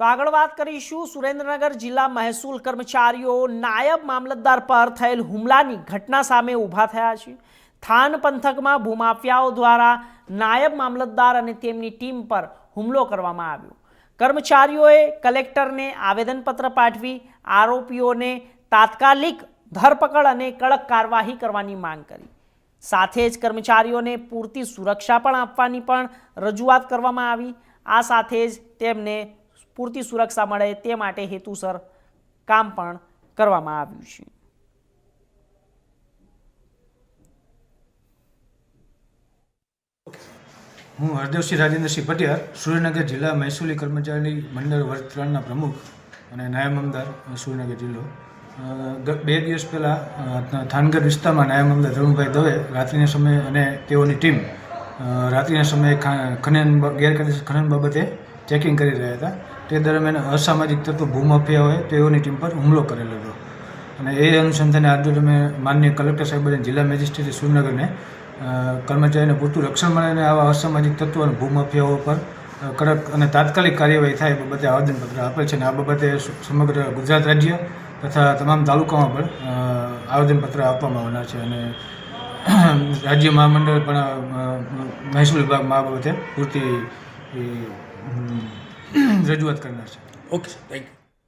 તો આગળ વાત કરીશું સુરેન્દ્રનગર જિલ્લા મહેસૂલ કર્મચારીઓ નાયબ મામલતદાર પર થયેલ હુમલાની ઘટના સામે ઊભા થયા છે. થાન પંથકમાં ભૂમાફિયાઓ દ્વારા નાયબ મામલતદાર અને તેમની ટીમ પર હુમલો કરવામાં આવ્યો. કર્મચારીઓએ કલેક્ટરને આવેદનપત્ર પાઠવી, આરોપીઓને તાત્કાલિક ધરપકડ અને કડક કાર્યવાહી કરવાની માંગ કરી. સાથે જ કર્મચારીઓને પૂરતી સુરક્ષા પણ આપવાની પણ રજૂઆત કરવામાં આવી. આ સાથે જ તેમને પૂરતી સુરક્ષા મળે તે માટે હેતુસર કામ પણ કરવામાં આવ્યું છે. હું હરદેવસિંહ રાજેન્દ્રસિંહ પટિયાર સુરેન્દ્રનગર જિલ્લા મહેસૂલી કર્મચારી મંડળ વર્ગ પ્રમુખ અને નાયબ અમદાર સુરેન્દ્રનગર જિલ્લો. બે દિવસ પહેલાં થાનગઢ વિસ્તારમાં નાયબ અમદાર ધરુણભાઈ દવે રાત્રિના સમયે અને તેઓની ટીમ રાત્રિના સમયે ખનન ગેરકાયદેસર ખનન બાબતે ચેકિંગ કરી રહ્યા હતા. તે દરમિયાન અસામાજિક તત્વો ભૂમાફિયાઓએ તેઓની ટીમ પર હુમલો કરેલો હતો. અને એ અનુસંધાને આજે તમે માનનીય કલેક્ટર સાહેબ અને જિલ્લા મેજિસ્ટ્રેટ સુરેન્દ્રનગરને કર્મચારીને પૂરતું રક્ષણ મળે અને આવા અસામાજિક તત્વો અને ભૂમાફિયાઓ પર કડક અને તાત્કાલિક કાર્યવાહી થાય એ બાબતે આવેદનપત્ર આપેલ છે અને આ બાબતે સમગ્ર ગુજરાત રાજ્ય તથા તમામ તાલુકામાં પણ આવેદનપત્ર આપવામાં આવનાર છે અને રાજ્ય મહામંડળ પણ મહેસૂલ વિભાગમાં આ બાબતે પૂરતી રજૂઆત કરનાર છે. Okay thank you